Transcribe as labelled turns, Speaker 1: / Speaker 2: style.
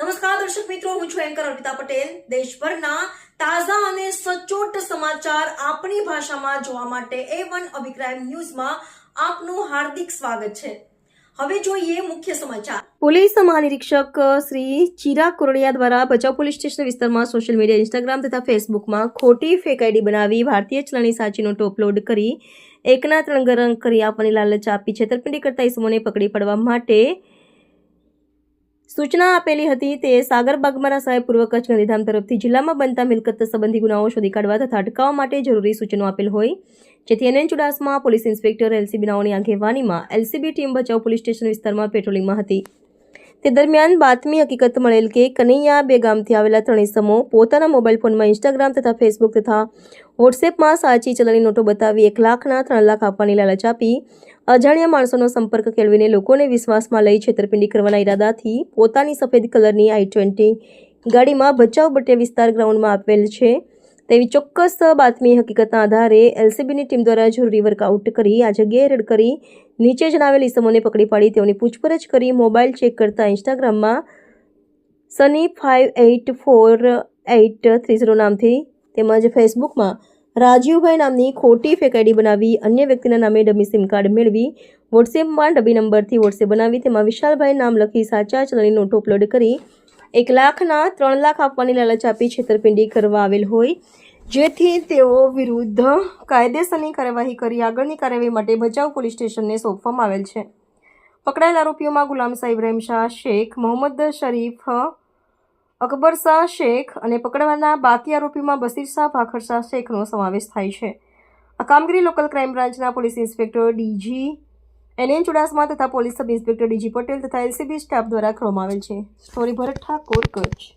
Speaker 1: નમસ્કાર, દર્શક મિત્રો, હું છું એન્કર અર્પિતા પટેલ. દેશભરના તાજા અને સચોટ સમાચાર આપણી ભાષામાં જોવા માટે એ વન અભિક્રાઇમ ન્યૂઝમાં આપનું હાર્દિક સ્વાગત છે. હવે જોઈએ મુખ્ય સમાચાર. પોલીસ મહાનિરીક્ષક, શ્રી ચિરાગ કોરડિયા દ્વારા ભચાઉ પોલીસ સ્ટેશન વિસ્તારમાં સોશિયલ મીડિયા, ઇન્સ્ટાગ્રામ તથા ફેસબુકમાં ખોટી ફેક આઈડી બનાવી ભારતીય ચલણી સાચીનો ટોપલોડ કરી એકના ત્રણ ગરંગ કરી આપવાની લાલચ આપી છેતરપિંડી કરતા ઇસમોને પકડી પડવા માટે સૂચના આપેલી હતી તે સાગર બાગમારા સાહેબ પૂર્વ કચ્છ ગાંધીધામ તરફથી જિલ્લામાં બનતા મિલકત સંબંધી ગુનાઓ શોધી કાઢવા તથા અટકાવવા માટે જરૂરી સૂચનો આપેલ હોય. જેથી NN Chudasama, police inspector, LCB નાઓની આગેવાનીમાં LCB team Bhachau police station વિસ્તારમાં પેટ્રોલિંગમાં હતી. તે દરમિયાન બાતમી હકીકત મળેલ કે કનૈયા બે ગામથી આવેલા ત્રણેય સમૂહ પોતાના મોબાઈલ ફોનમાં ઇન્સ્ટાગ્રામ તથા ફેસબુક તથા વોટ્સએપમાં સાચી ચલણી નોટો બતાવી એક લાખના ત્રણ લાખ આપવાની લાલચ આપી. અજાણ્યા માણસોનો સંપર્ક કેળવીને લોકોને વિશ્વાસમાં લઈ છેતરપિંડી કરવાના ઈરાદાથી પોતાની સફેદ કલરની આઈ ટ્વેન્ટી ગાડીમાં ભચાઉ બટિયા વિસ્તાર ગ્રાઉન્ડમાં આપેલ છે. તેવી ચોક્કસ બાતમી હકીકતના આધારે એલસીબીની ટીમ દ્વારા જરૂરી વર્કઆઉટ કરી આ જગ્યાએ રેડ કરી નીચે જણાવેલ ઇસમોને પકડી પાડી તેઓની પૂછપરછ કરી મોબાઈલ ચેક કરતા ઇન્સ્ટાગ્રામમાં Sunny five eight four eight three zero નામથી તેમજ ફેસબુકમાં રાજીવભાઈ નામની ખોટી ફેક આઈડી બનાવી અન્ય વ્યક્તિના નામે ડમી સિમ કાર્ડ મેળવી વોટ્સએપમાં ડબી નંબરથી વોટ્સએપ બનાવી તેમાં વિશાલભાઈ નામ લખી સાચા ચલણી નોટો અપલોડ કરી એક લાખના ત્રણ લાખ આપવાની લાલચ આપી છેતરપિંડી કરવા આવેલ હોય. જેથી તેઓ વિરુદ્ધ કાયદેસરની કાર્યવાહી કરી આગળની કાર્યવાહી માટે ભચાઉ પોલીસ સ્ટેશનને સોંપવામાં આવેલ છે. પકડાયેલ આરોપીઓમાં ગુલામ શાહ ઇબ્રાહિમ શાહ શેખ, મોહમ્મદ શરીફ, અકબર શાહ શેખ અને પકડવાના બાકી આરોપીમાં બસીર શાહ, ભાખર શાહ શેખનો સમાવેશ થાય છે. આ કામગીરી લોકલ ક્રાઇમ બ્રાન્ચના police inspector DG NN Chudasama તથા police sub inspector DG Patel તથા એલસીબી સ્ટાફ દ્વારા કરવામાં આવેલ છે. સ્ટોરી ભરત ઠાકોર, કચ્છ.